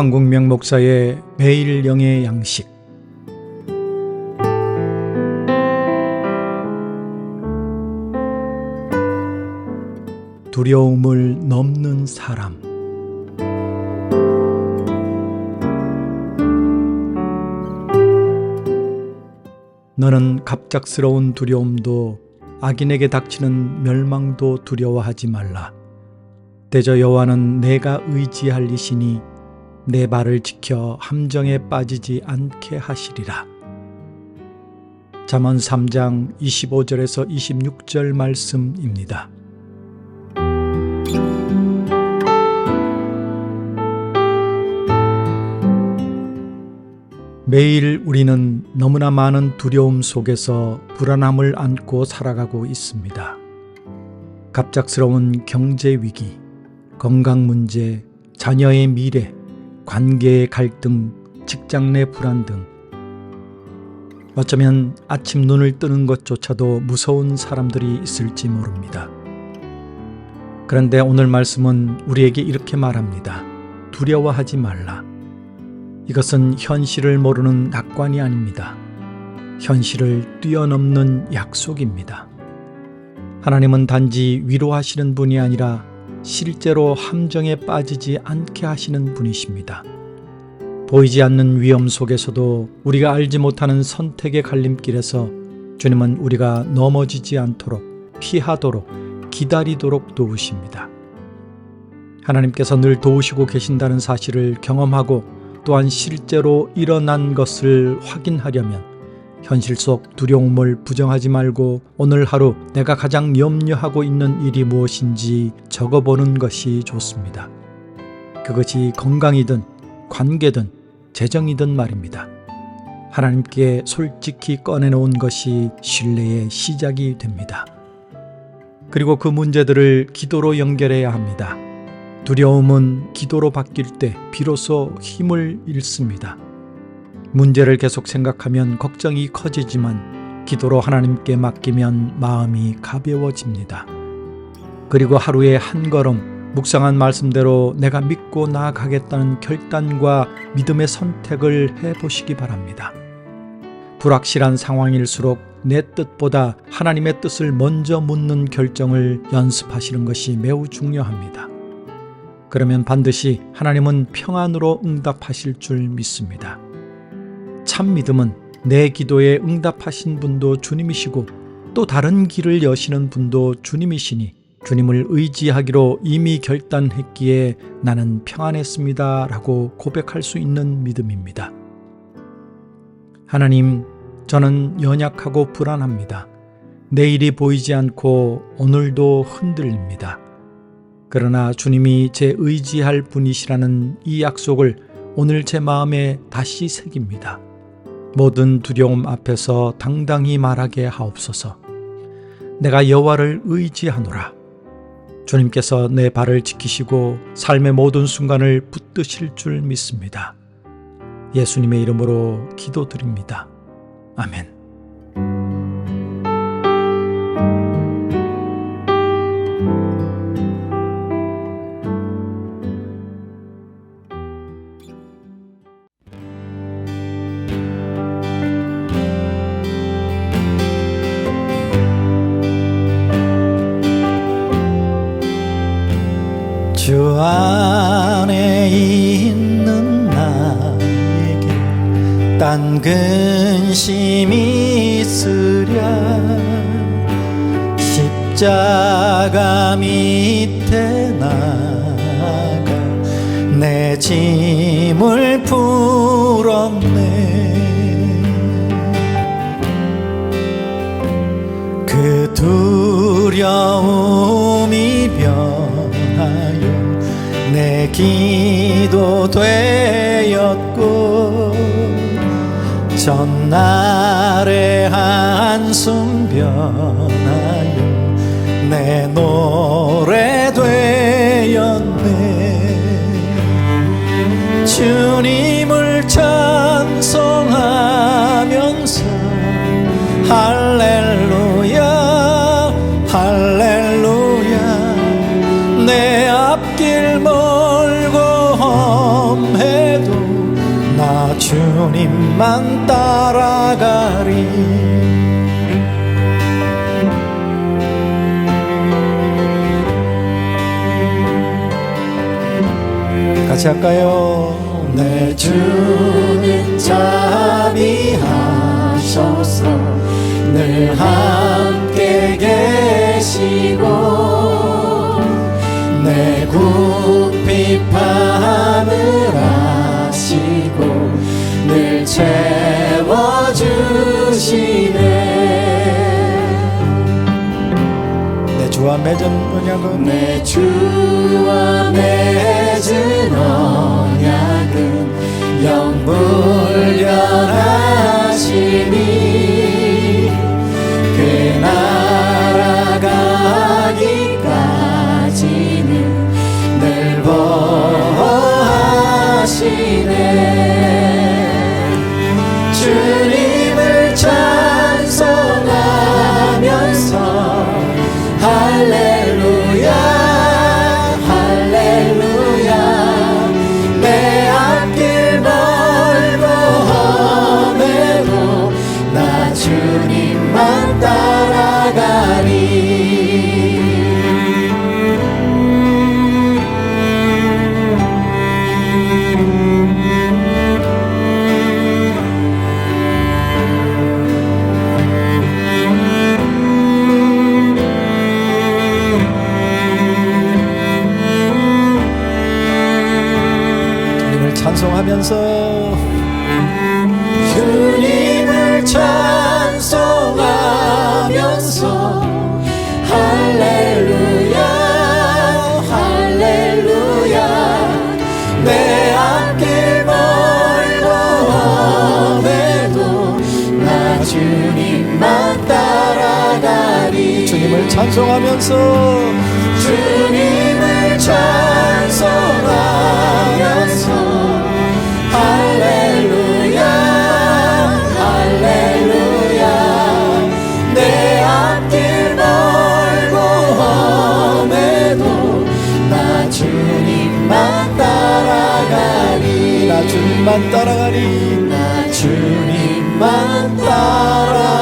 황국명 목사의 매일 영의 양식 두려움을 넘는 사람 너는 갑작스러운 두려움도 악인에게 닥치는 멸망도 두려워하지 말라. 대저 여호와는 내가 의지할 이시니 내 발을 지켜 함정에 빠지지 않게 하시리라. 잠언 3장 25절에서 26절 말씀입니다. 매일 우리는 너무나 많은 두려움 속에서 불안함을 안고 살아가고 있습니다. 갑작스러운 경제 위기, 건강 문제, 자녀의 미래, 관계의 갈등, 직장 내 불안 등 어쩌면 아침 눈을 뜨는 것조차도 무서운 사람들이 있을지 모릅니다. 그런데 오늘 말씀은 우리에게 이렇게 말합니다. 두려워하지 말라. 이것은 현실을 모르는 낙관이 아닙니다. 현실을 뛰어넘는 약속입니다. 하나님은 단지 위로하시는 분이 아니라 실제로 함정에 빠지지 않게 하시는 분이십니다. 보이지 않는 위험 속에서도 우리가 알지 못하는 선택의 갈림길에서 주님은 우리가 넘어지지 않도록 피하도록 기다리도록 도우십니다. 하나님께서 늘 도우시고 계신다는 사실을 경험하고 또한 실제로 일어난 것을 확인하려면 현실 속 두려움을 부정하지 말고 오늘 하루 내가 가장 염려하고 있는 일이 무엇인지 적어보는 것이 좋습니다. 그것이 건강이든 관계든 재정이든 말입니다. 하나님께 솔직히 꺼내놓은 것이 신뢰의 시작이 됩니다. 그리고 그 문제들을 기도로 연결해야 합니다. 두려움은 기도로 바뀔 때 비로소 힘을 잃습니다. 문제를 계속 생각하면 걱정이 커지지만 기도로 하나님께 맡기면 마음이 가벼워집니다. 그리고 하루에 한 걸음 묵상한 말씀대로 내가 믿고 나아가겠다는 결단과 믿음의 선택을 해 보시기 바랍니다. 불확실한 상황일수록 내 뜻보다 하나님의 뜻을 먼저 묻는 결정을 연습하시는 것이 매우 중요합니다. 그러면 반드시 하나님은 평안으로 응답하실 줄 믿습니다. 참 믿음은 내 기도에 응답하신 분도 주님이시고 또 다른 길을 여시는 분도 주님이시니 주님을 의지하기로 이미 결단했기에 나는 평안했습니다. 라고 고백할 수 있는 믿음입니다. 하나님, 저는 연약하고 불안합니다. 내일이 보이지 않고 오늘도 흔들립니다. 그러나 주님이 제 의지할 분이시라는 이 약속을 오늘 제 마음에 다시 새깁니다. 모든 두려움 앞에서 당당히 말하게 하옵소서. 내가 여호와를 의지하노라. 주님께서 내 발을 지키시고 삶의 모든 순간을 붙드실 줄 믿습니다. 예수님의 이름으로 기도드립니다. 아멘. 딴 근심이 있으랴. 십자가 밑에 나가 내 짐을 풀었네. 그 두려움이 변하여 내기 전날의 한숨 변하여 내 노래 주님만 따라가리 같이 할까요? 내 주는 자비하셔서 늘 함께 계시고 내 아시고 늘 채워주시네. 내 주와 맺은 언약은 내 주와 맺은 언약은 영불 찬송하면서. 주님을 찬송하면서. 할렐루야 할렐루야. 내 앞길 멀고 험해도 나 주님만 따라가리. 나 주님만 따라가리. 나 주님만 따라가리